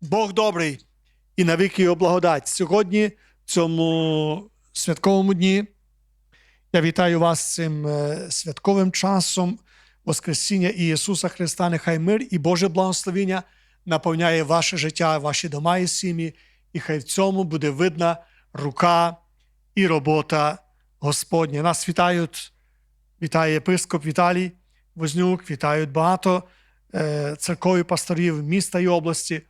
Бог добрий і навіки його благодать. Сьогодні, в цьому святковому дні, я вітаю вас цим е, святковим часом Воскресіння Ісуса Христа. Нехай мир і Боже благословіння наповняє ваше життя, ваші дома і сім'ї, і хай в цьому буде видна рука і робота Господня. Нас вітають, вітає єпископ Віталій Вознюк, вітають багато е, церкові пасторів міста і області.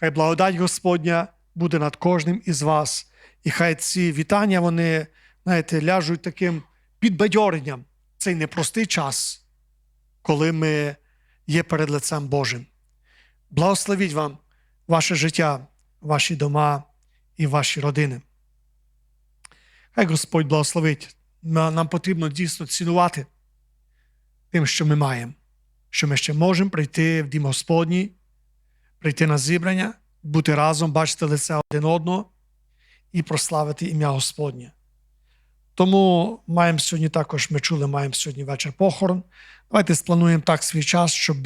Хай благодать Господня буде над кожним із вас. І хай ці вітання, вони, знаєте, ляжуть таким підбадьоренням. Цей непростий час, коли ми є перед лицем Божим. Благословіть вам ваше життя, ваші дома і ваші родини. Хай Господь благословить. Нам потрібно дійсно цінувати тим, що ми маємо, що ми ще можемо прийти в дім Господній, прийти на зібрання, бути разом, бачити лице один одного і прославити ім'я Господнє. Тому маємо сьогодні також, ми чули, маємо сьогодні вечір похорон. Давайте сплануємо так свій час, щоб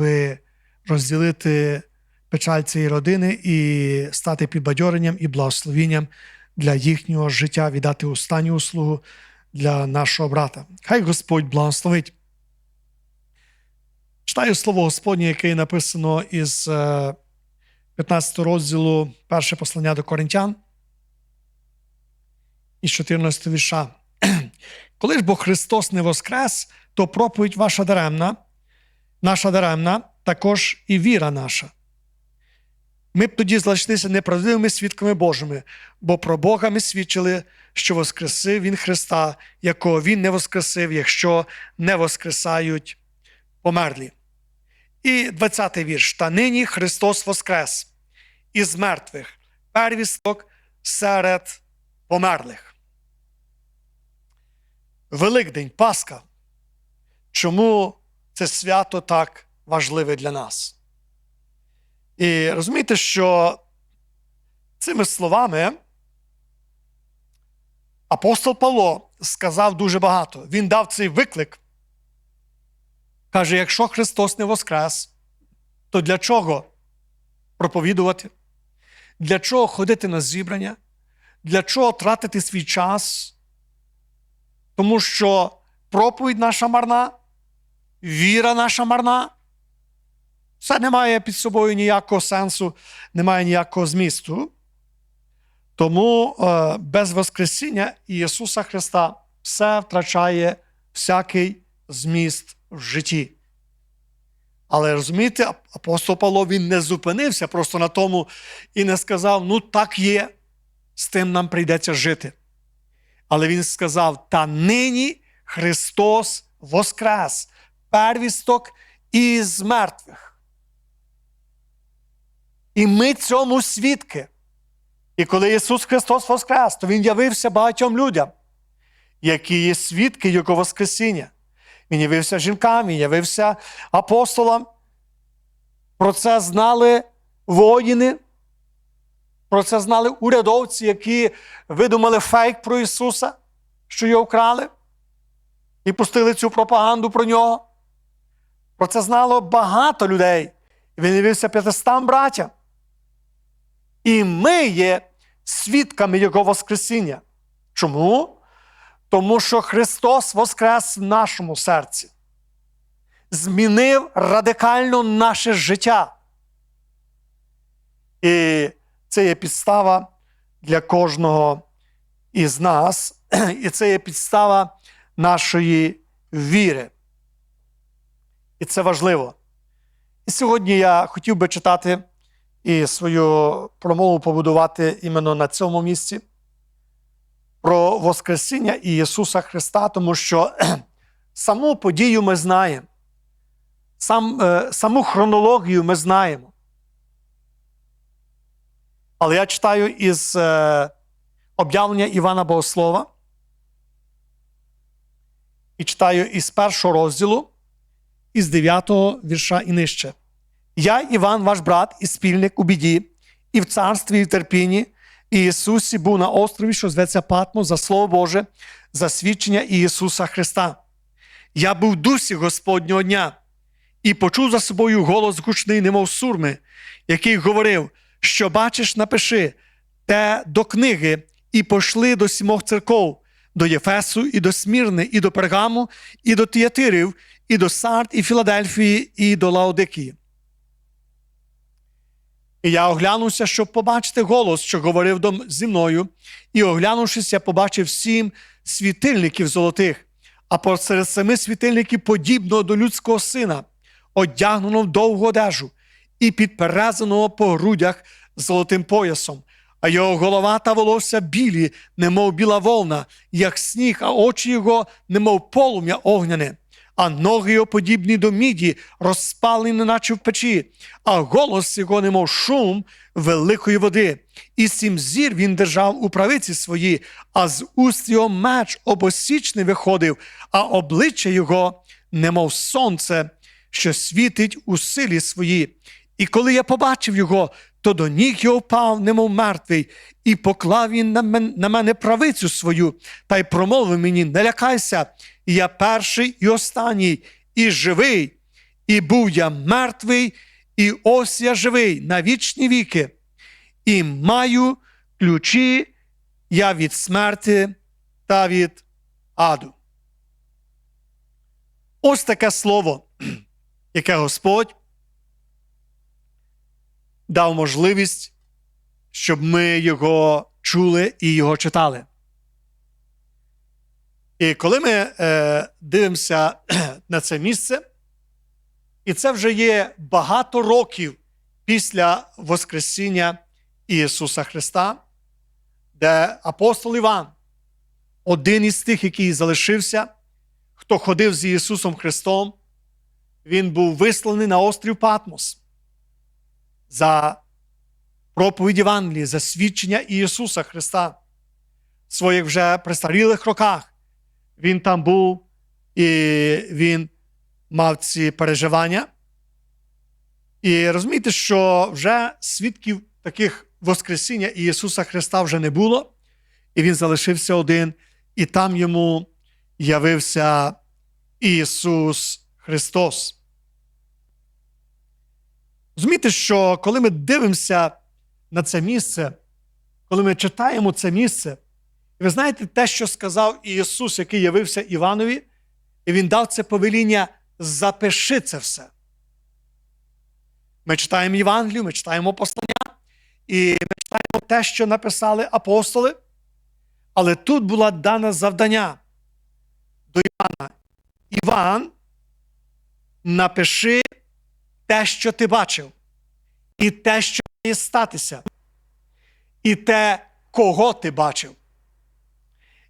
розділити печаль цієї родини і стати підбадьоренням і благословінням для їхнього життя, віддати останню услугу для нашого брата. Хай Господь благословить. Читаю слово Господнє, яке написано із е, 15 розділу перше послання до Коринтян із 14 вірша. Коли ж бо Христос не воскрес, то проповідь ваша даремна, наша даремна, також і віра наша. Ми б тоді залишилися неправдивими свідками Божими, бо про Бога ми свідчили, що воскресив Він Христа, якого Він не воскресив, якщо не воскресають померлі. І 20-й вірш. Та нині Христос воскрес із мертвих, первісток серед померлих. Великдень, Пасха. Чому це свято так важливе для нас? І розумієте, що цими словами апостол Павло сказав дуже багато. Він дав цей виклик. Каже: якщо Христос не воскрес, то для чого проповідувати? Для чого ходити на зібрання? Для чого тратити свій час? Тому що проповідь наша марна, віра наша марна. Це не має під собою ніякого сенсу, немає ніякого змісту. Тому е, без Воскресіння Ісуса Христа все втрачає всякий зміст в житті. Але розумієте, апостол Павло він не зупинився просто на тому і не сказав: ну так є, з тим нам прийдеться жити. Але він сказав: та нині Христос воскрес, первісток із мертвих. І ми цьому свідки. І коли Ісус Христос воскрес, то Він явився багатьом людям, які є свідки Його Воскресіння. Він явився жінкам, він явився апостолам. Про це знали воїни, про це знали урядовці, які видумали фейк про Ісуса, що його вкрали, і пустили цю пропаганду про нього. Про це знало багато людей. Він явився п'ятистам братям. І ми є свідками Його Воскресіння. Чому? Тому що Христос воскрес в нашому серці, змінив радикально наше життя. І це є підстава для кожного із нас, і це є підстава нашої віри. І це важливо. І сьогодні я хотів би читати і свою промову побудувати іменно на цьому місці про Воскресіння Ісуса Христа, тому що саму подію ми знаємо, сам, е, саму хронологію ми знаємо. Але я читаю із е, об'явлення Івана Богослова і читаю із першого розділу, із 9 вірша і нижче. Я, Іван, ваш брат і спільник у біді, і в царстві, і в терпінні, і Ісусі був на острові, що зветься Патмо, за Слово Боже, за свідчення Ісуса Христа. Я був в дусі Господнього дня і почув за собою голос гучний, немов сурми, який говорив: Що бачиш, напиши те до книги, і пошли до сімох церков, до Єфесу, і до Смірни, і до Пергаму, і до Тіатирів, і до Сард, і Філадельфії, і до Лаодикії. І я оглянувся, щоб побачити голос, що говорив зі мною, і оглянувшись, я побачив сім світильників золотих, а посеред семи світильників подібного до людського сина, одягненого в довгу одежу і підперезаного по грудях золотим поясом, а його голова та волосся білі, немов біла вовна, як сніг, а очі його, немов полум'я огняне, а ноги його подібні до міді, розпалені, наче в печі, а голос його, немов шум великої води. І сім зір він держав у правиці свої, а з уст його меч обосічний виходив, а обличчя його, немов сонце, що світить у силі своїй. І коли я побачив його, то до ніг його впав, немов мертвий, і поклав він на мен- на мене правицю свою, та й промовив мені: не лякайся, я перший і останній, і живий, і був я мертвий, і ось я живий на вічні віки, і маю ключі я від смерти та від аду. Ось таке слово, яке Господь дав можливість, щоб ми його чули і його читали. І коли ми е, дивимося на це місце, і це вже є багато років після Воскресіння Ісуса Христа, де апостол Іван, один із тих, який залишився, хто ходив з Ісусом Христом, він був висланий на острів Патмос за проповідь Євангелії, за свідчення Ісуса Христа в своїх вже престарілих роках. Він там був і він мав ці переживання. І розумієте, що вже свідків таких Воскресіння Ісуса Христа вже не було, і він залишився один, і там йому явився Ісус Христос. Розумієте, що коли ми дивимося на це місце, коли ми читаємо це місце, ви знаєте те, що сказав Ісус, який явився Іванові, і Він дав це повеління запиши це все. Ми читаємо Євангелію, ми читаємо послання, і ми читаємо те, що написали апостоли. Але тут була дана завдання до Івана. Іван, напиши те, що ти бачив, і те, що має статися, і те, кого ти бачив.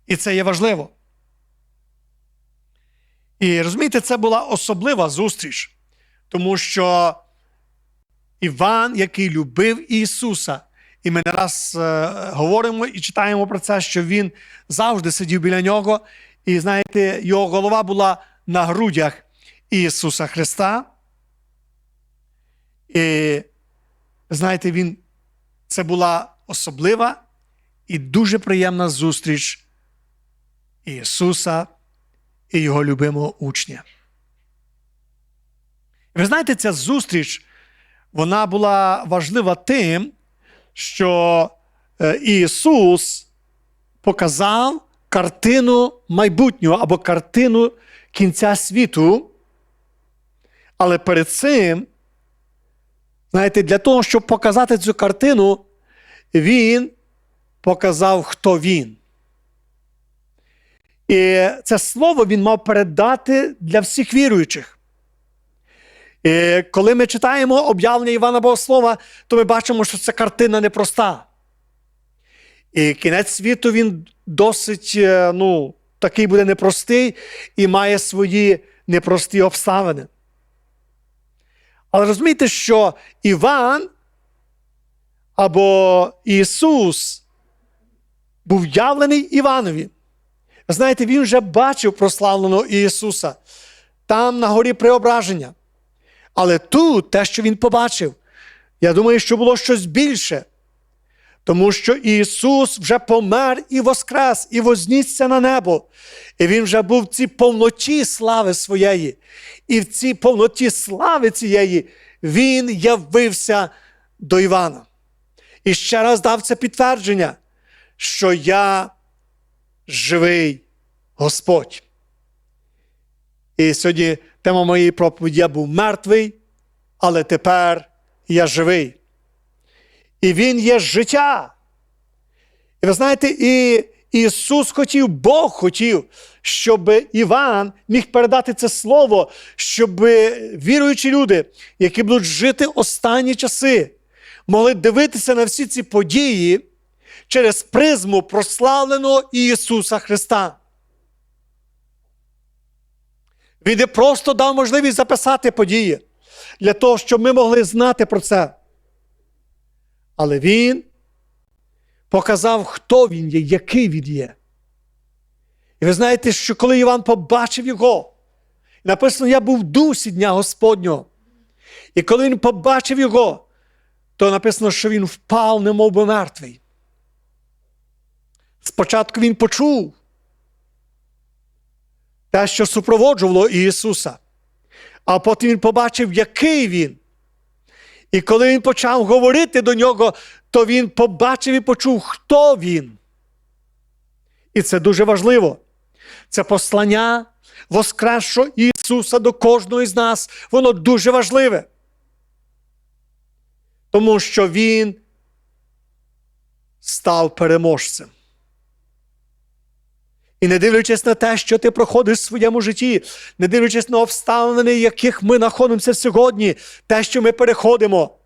І це є важливо. І розумієте, це була особлива зустріч, тому що Іван, який любив Ісуса, і ми не раз е, говоримо і читаємо про це, що він завжди сидів біля нього, і знаєте, його голова була на грудях Ісуса Христа. І знаєте, він, це була особлива і дуже приємна зустріч Ісуса і його любимого учня. Ви знаєте, ця зустріч вона була важлива тим, що е, Ісус показав картину майбутнього або картину кінця світу. Але перед цим, знаєте, для того, щоб показати цю картину, Він показав, хто він. І це слово він мав передати для всіх віруючих. І коли ми читаємо об'явлення Івана Богослова, то ми бачимо, що ця картина непроста. І кінець світу він досить е, ну, такий буде непростий і має свої непрості обставини. Але розумієте, що Іван або Ісус був явлений Іванові. Знаєте, він вже бачив прославленого Ісуса там на горі преображення. Але тут те, що він побачив, я думаю, що було щось більше. Тому що Ісус вже помер і воскрес, і вознісся на небо. І Він вже був в цій повноті слави своєї. І в цій повноті слави цієї Він явився до Івана. І ще раз дав це підтвердження, що я живий Господь. І сьогодні тема моєї проповіді я був мертвий, але тепер я живий. І Він є життя. І ви знаєте, і Ісус хотів, Бог хотів, щоб Іван міг передати це слово, щоб віруючі люди, які будуть жити останні часи, могли дивитися на всі ці події через призму прославленого Ісуса Христа. Він не просто дав можливість записати події для того, щоб ми могли знати про це. Але Він показав, хто він є, який він є. І ви знаєте, що коли Іван побачив його, написано: Я був в дусі Дня Господнього. І коли він побачив його, то написано, що він впав, немов би мертвий. Спочатку він почув те, що супроводжувало Ісуса, а потім він побачив, який він. І коли він почав говорити до нього, то він побачив і почув, хто він. І це дуже важливо. Це послання Воскресшого Ісуса до кожного з нас, воно дуже важливе. Тому що Він став переможцем. І не дивлячись на те, що ти проходиш в своєму житті, не дивлячись на обставини, яких ми знаходимося сьогодні, те, що ми переходимо.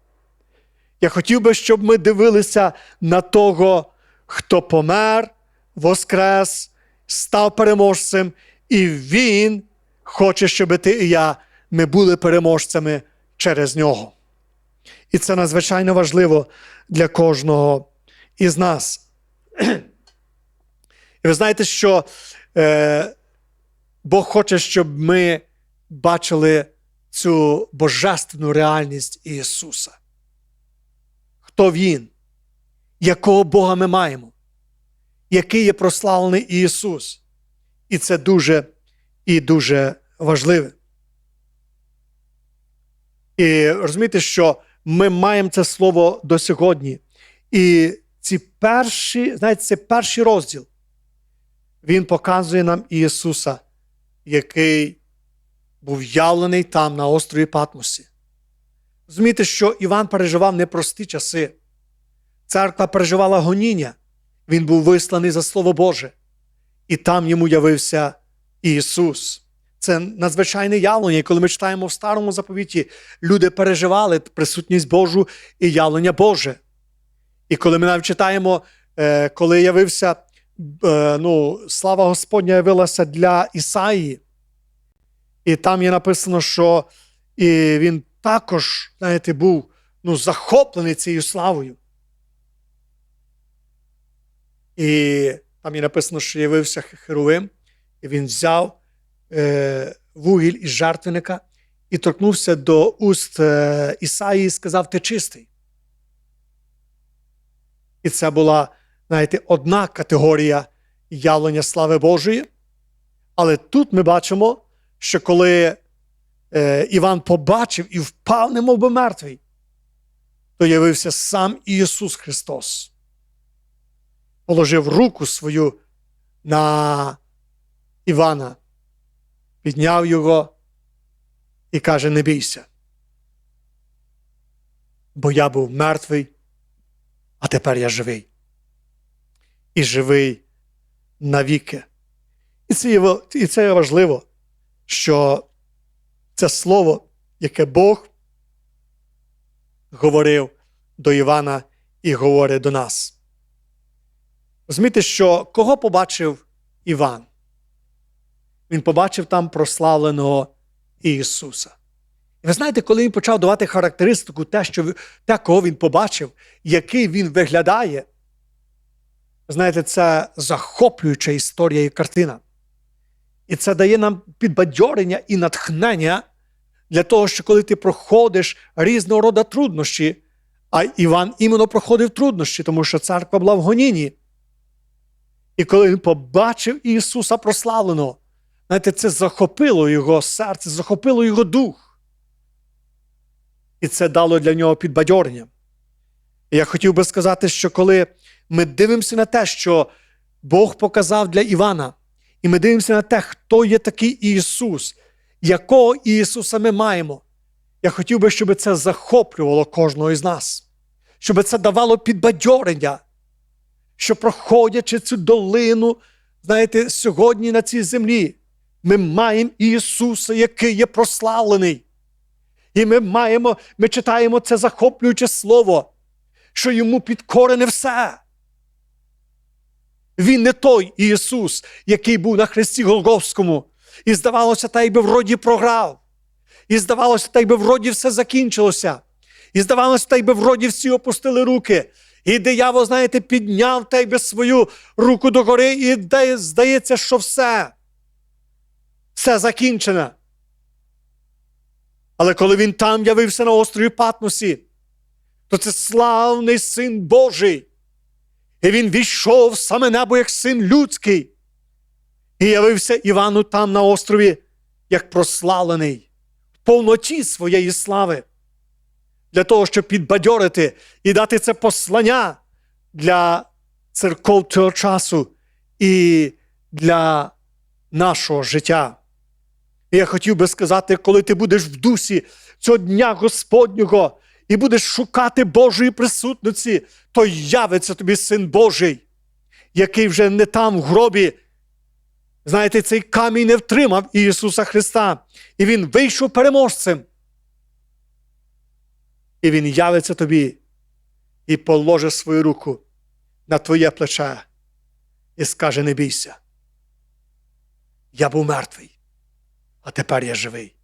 Я хотів би, щоб ми дивилися на того, хто помер, воскрес, став переможцем, і Він хоче, щоб ти і я ми були переможцями через нього. І це надзвичайно важливо для кожного із нас. І ви знаєте, що е, Бог хоче, щоб ми бачили цю божественну реальність Ісуса. Хто Він? Якого Бога ми маємо? Який є прославлений Ісус? І це дуже і дуже важливе. І розумієте, що ми маємо це слово до сьогодні. І ці перші, знаєте, це перший розділ. Він показує нам Ісуса, який був явлений там на острові Патмосі. Розумієте, що Іван переживав непрості часи. Церква переживала гоніння. Він був висланий за Слово Боже. І там йому явився Ісус. Це надзвичайне явлення. І коли ми читаємо в старому заповіті, люди переживали присутність Божу і явлення Боже. І коли ми навіть читаємо, е, коли явився, ну, слава Господня явилася для Ісаї, і там є написано, що і він також, знаєте, був ну, захоплений цією славою. І там є написано, що явився Херовим, і він взяв е, вугіль із жертвенника і торкнувся до уст е, Ісаї і сказав: Ти чистий. І це була, знаєте, одна категорія явлення слави Божої. Але тут ми бачимо, що коли е, Іван побачив і впав, немов би мертвий, то явився сам Ісус Христос. Положив руку свою на Івана, підняв його і каже: Не бійся. Бо я був мертвий, а тепер я живий. І живий навіки. І це і це важливо, що це слово, яке Бог говорив до Івана і говорить до нас. Розумієте, що кого побачив Іван? Він побачив там прославленого Ісуса. І ви знаєте, коли він почав давати характеристику, те, що, те, кого він побачив, який він виглядає, знаєте, це захоплююча історія і картина. І це дає нам підбадьорення і натхнення для того, що коли ти проходиш різного роду труднощі, а Іван іменно проходив труднощі, тому що церква була в гонінні. І коли він побачив Ісуса прославленого, знаєте, це захопило його серце, захопило його дух. І це дало для нього підбадьорення. І я хотів би сказати, що коли ми дивимося на те, що Бог показав для Івана, і ми дивимося на те, хто є такий Ісус, якого Ісуса ми маємо. Я хотів би, щоб це захоплювало кожного із нас, щоб це давало підбадьорення, що проходячи цю долину, знаєте, сьогодні на цій землі, ми маємо Ісуса, який є прославлений. І ми маємо, ми читаємо це захоплююче слово, що йому підкорене все. Він не той Ісус, який був на Христі Голговському. І здавалося, та й би вроді програв. І здавалося, та й би вроді все закінчилося. І здавалося, та й би вроді всі опустили руки. І диявол, знаєте, підняв та й би свою руку догори, і здається, що все. Все закінчено. Але коли він там явився на острові Патмосі, то це славний син Божий. І він війшов в саме небо як син людський. І явився Івану там на острові, як прославлений, в повноті своєї слави, для того, щоб підбадьорити і дати це послання для церков цього часу і для нашого життя. І я хотів би сказати, коли ти будеш в дусі цього дня Господнього і будеш шукати Божої присутності, то явиться тобі син Божий, який вже не там в гробі. Знаєте, цей камінь не втримав Ісуса Христа, і Він вийшов переможцем. І Він явиться тобі і положить свою руку на твоє плече і скаже: не бійся. Я був мертвий, а тепер я живий.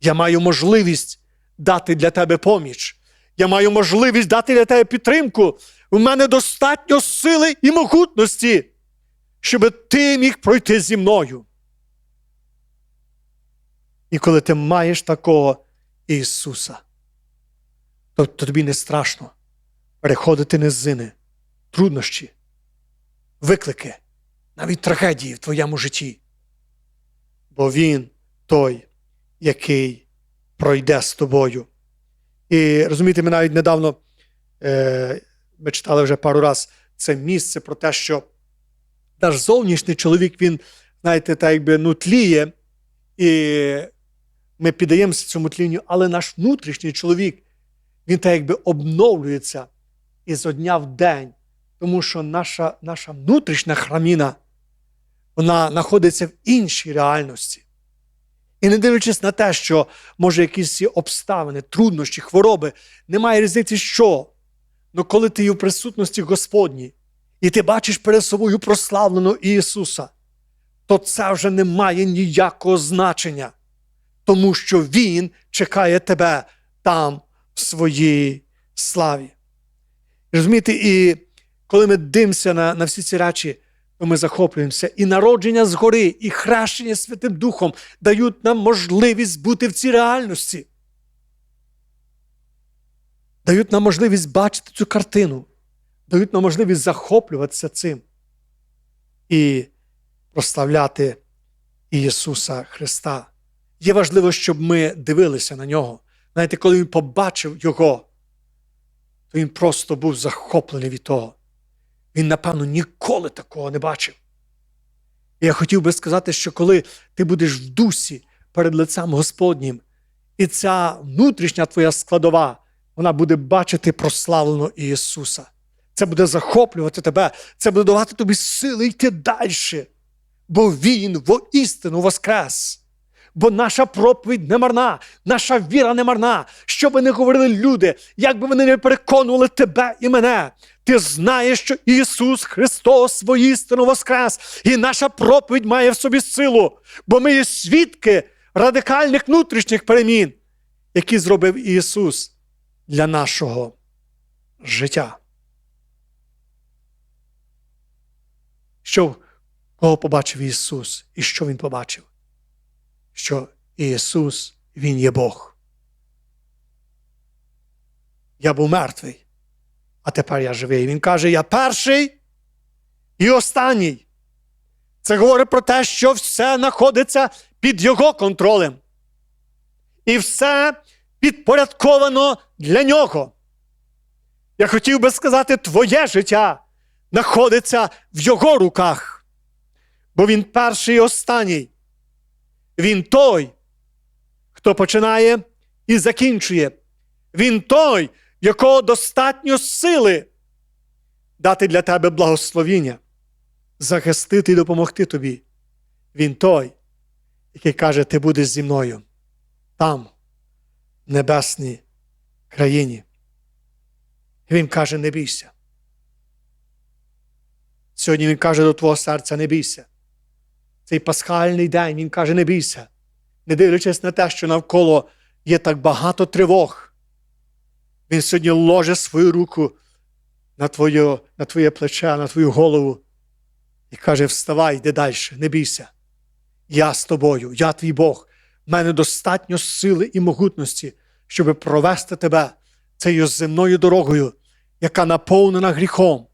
Я маю можливість дати для тебе поміч. Я маю можливість дати для тебе підтримку. У мене достатньо сили і могутності, щоб ти міг пройти зі мною. І коли ти маєш такого Ісуса, то, то тобі не страшно переходити низини, труднощі, виклики, навіть трагедії в твоєму житті. Бо Він той, який пройде з тобою. І розумієте, ми навіть недавно е, ми читали вже пару раз це місце про те, що наш зовнішній чоловік, він, знаєте, так якби ну, тліє, і ми піддаємося цьому тлінню, але наш внутрішній чоловік, він так якби обновлюється із дня в день, тому що наша, наша внутрішня храміна, вона знаходиться в іншій реальності. І не дивлячись на те, що може якісь обставини, труднощі, хвороби, немає різниці, що. Ну коли ти є в присутності Господній, і ти бачиш перед собою прославленого Ісуса, то це вже не має ніякого значення, тому що Він чекає тебе там в своїй славі. Розумієте, і коли ми дивимося на, на всі ці речі, ми захоплюємося. І народження згори, і хрещення Святим Духом дають нам можливість бути в цій реальності. Дають нам можливість бачити цю картину, дають нам можливість захоплюватися цим і прославляти Ісуса Христа. Є важливо, щоб ми дивилися на нього. Знаєте, коли він побачив Його, то він просто був захоплений від того. Він, напевно, ніколи такого не бачив. І я хотів би сказати, що коли ти будеш в дусі перед лицем Господнім, і ця внутрішня твоя складова, вона буде бачити прославленого Ісуса. Це буде захоплювати тебе, це буде давати тобі сили йти далі. Бо Він воістину воскрес. Бо наша проповідь не марна, наша віра не марна. Що би не говорили люди, як би вони не переконували тебе і мене. Ти знаєш, що Ісус Христос воістину воскрес, і наша проповідь має в собі силу, бо ми є свідки радикальних внутрішніх перемін, які зробив Ісус для нашого життя. Що кого побачив Ісус і що Він побачив? Що Ісус, Він є Бог. Я був мертвий, а тепер я живий. Він каже: Я перший і останній. Це говорить про те, що все знаходиться під Його контролем. І все підпорядковано для нього. Я хотів би сказати, твоє життя знаходиться в Його руках, бо Він перший і останній. Він той, хто починає і закінчує. Він той, якого достатньо сили дати для тебе благословіння, захистити і допомогти тобі. Він той, який каже, ти будеш зі мною там, в небесній країні. І він каже, не бійся. Сьогодні він каже до твого серця, не бійся. Цей пасхальний день він каже, не бійся, не дивлячись на те, що навколо є так багато тривог. Він сьогодні ложе свою руку на твоє, на твоє плече, на твою голову і каже: Вставай, йди далі, не бійся. Я з тобою, я твій Бог. В мене достатньо сили і могутності, щоб провести тебе цією земною дорогою, яка наповнена гріхом.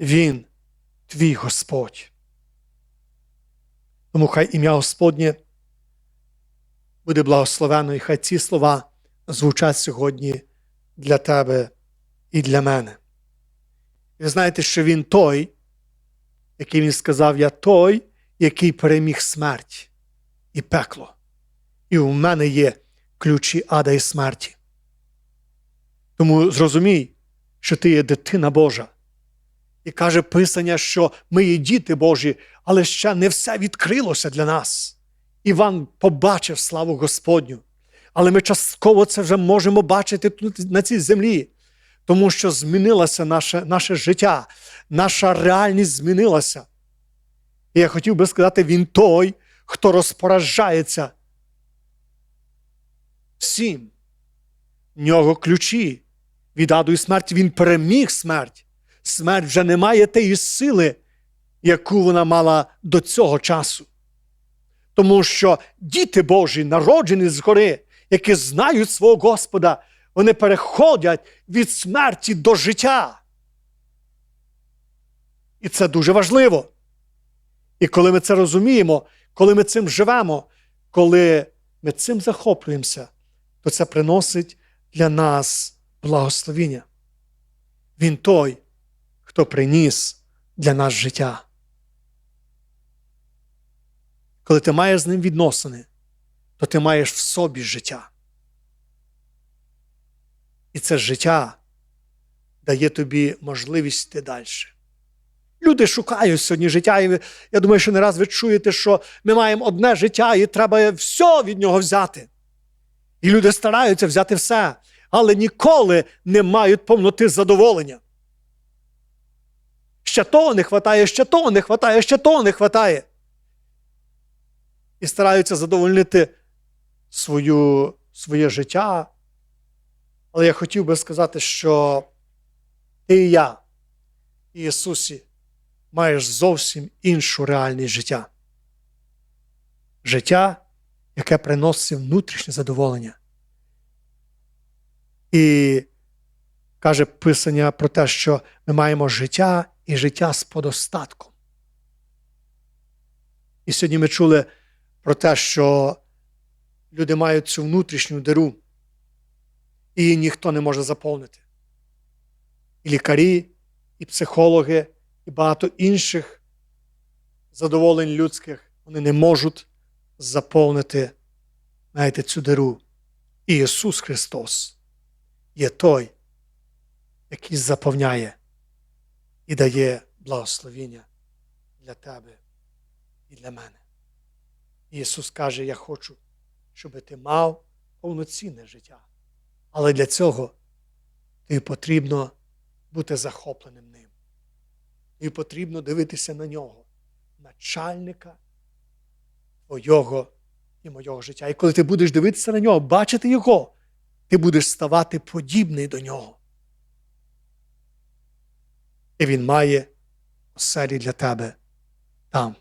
Він твій Господь. Тому хай ім'я Господнє буде благословено, і хай ці слова звучать сьогодні для тебе і для мене. Ви знаєте, що він той, який він сказав, я той, який переміг смерть і пекло. І у мене є ключі ада і смерті. Тому зрозумій, що ти є дитина Божа. І каже Писання, що ми є діти Божі, але ще не все відкрилося для нас. Іван побачив славу Господню. Але ми частково це вже можемо бачити тут на цій землі, тому що змінилося наше, наше життя, наша реальність змінилася. І я хотів би сказати, він той, хто розпоражається всім. В нього ключі від аду і смерті. Він переміг смерть. Смерть вже не має тієї сили, яку вона мала до цього часу. Тому що діти Божі, народжені згори, які знають свого Господа, вони переходять від смерті до життя. І це дуже важливо. І коли ми це розуміємо, коли ми цим живемо, коли ми цим захоплюємося, то це приносить для нас благословіння. Він той, хто приніс для нас життя. Коли ти маєш з ним відносини, то ти маєш в собі життя. І це життя дає тобі можливість йти далі. Люди шукають сьогодні життя, і я думаю, що не раз ви чуєте, що ми маємо одне життя, і треба все від нього взяти. І люди стараються взяти все, але ніколи не мають повноти задоволення. Ще того не хватає, ще того не хватає, ще того не хватає. І стараються задовольнити свою, своє життя. Але я хотів би сказати, що ти і я, і Ісусі, маєш зовсім іншу реальність життя. Життя, яке приносить внутрішнє задоволення. І каже Писання про те, що ми маємо життя і життя з подостатком. І сьогодні ми чули про те, що люди мають цю внутрішню диру, і її ніхто не може заповнити. І лікарі, і психологи, і багато інших задоволень людських вони не можуть заповнити знаєте, цю диру. І Ісус Христос є той, який заповняє і дає благословіння для тебе і для мене. І Ісус каже: Я хочу, щоб ти мав повноцінне життя. Але для цього тобі потрібно бути захопленим ним. Тобі потрібно дивитися на нього, начальника твого і моєго життя. І коли ти будеш дивитися на нього, бачити його, ти будеш ставати подібний до нього. І він має оселі для тебе там,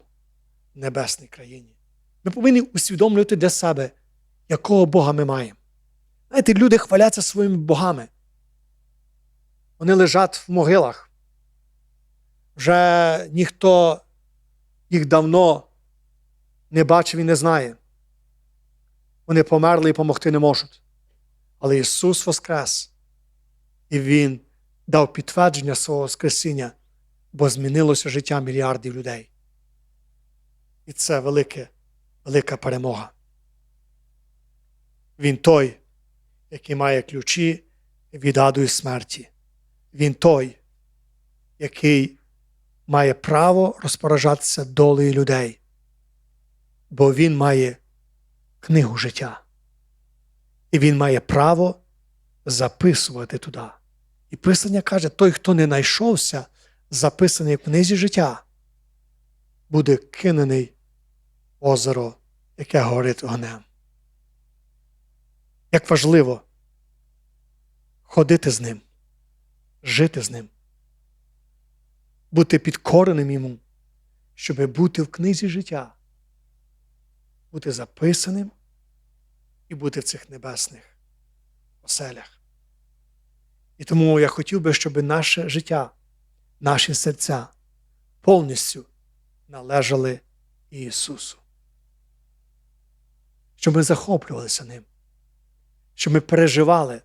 в небесній країні. Ми повинні усвідомлювати для себе, якого Бога ми маємо. Знаєте, люди хваляться своїми богами. Вони лежать в могилах. Вже ніхто їх давно не бачив і не знає. Вони померли і помогти не можуть. Але Ісус Воскрес, І Він дав підтвердження свого Воскресіння, бо змінилося життя мільярдів людей. І це велике, велика перемога. Він той, який має ключі від аду і смерті. Він той, який має право розпоражатися долею людей, бо він має книгу життя. І він має право записувати туди. І Писання каже: той, хто не знайшовся, записаний в книзі життя, буде кинений озеро, яке горить огнем. Як важливо ходити з ним, жити з ним, бути підкореним йому, щоб бути в книзі життя, бути записаним і бути в цих небесних оселях. І тому я хотів би, щоб наше життя, наші серця повністю належали Ісусу. Щоб ми захоплювалися ним, щоб ми переживали,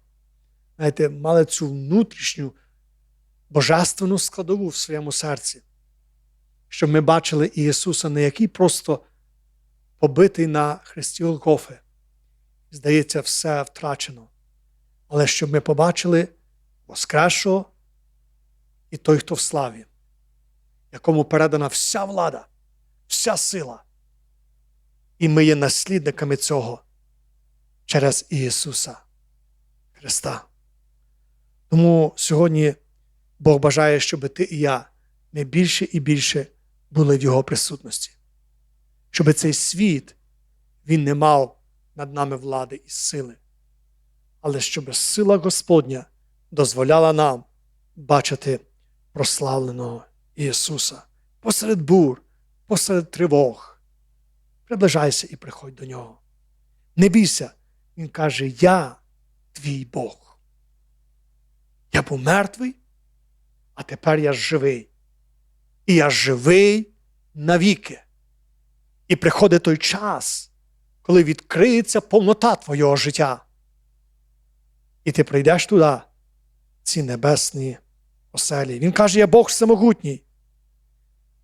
знаєте, мали цю внутрішню божественну складову в своєму серці, щоб ми бачили Ісуса не який просто побитий на хресті Голгофи. Здається, все втрачено. Але щоб ми побачили Воскресшого і той, хто в славі, якому передана вся влада, вся сила. І ми є наслідниками цього через Ісуса Христа. Тому сьогодні Бог бажає, щоб ти і я ми більше і більше були в Його присутності, щоб цей світ він не мав над нами влади і сили, але щоб сила Господня дозволяла нам бачити прославленого Ісуса посеред бур, посеред тривог. Приближайся і приходь до Нього. Не бійся, Він каже: Я твій Бог. Я був мертвий, а тепер я живий. І я живий навіки. І приходить той час, коли відкриється повнота твого життя. І ти прийдеш туди, ці небесні оселі. Він каже: Я Бог самогутній.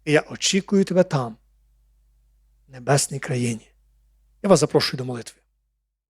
І я очікую тебе там, в небесній країні. Я вас запрошую до молитви.